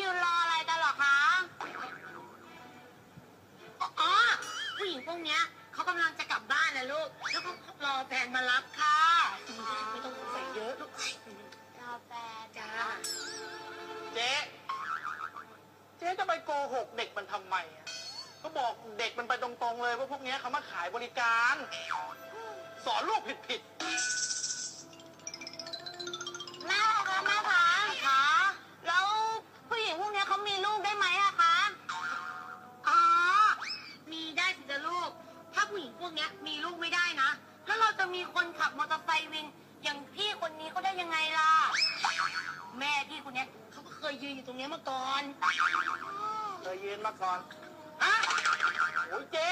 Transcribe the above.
ยืนรออะไรกันหรอคะ อ๋อ ผู้หญิงพวกเนี้ยเขากำลังจะกลับบ้านนะลูก แล้วก็รอแฟนมารับค่ะ ไม่ต้องใส่เยอะลูกรอแฟนจ้า เจ๊ เจ๊จะไปโกหกเด็กมันทำไมอะก็บอกเด็กมันไปตรงๆเลยว่าพวกเนี้ยเขามาขายบริการ สอนลูกผิดๆ เนี้ยมีลูกไม่ได้นะ แล้วเราจะมีคนขับมอเตอร์ไซค์วิน อย่างพี่คนนี้เขาได้ยังไงล่ะ แม่พี่คนเนี้ยเขาก็เคยยืนอยู่ตรงเนี้ยมาก่อนๆเคยยืนมาก่อน ฮะโอ้ยเจ๊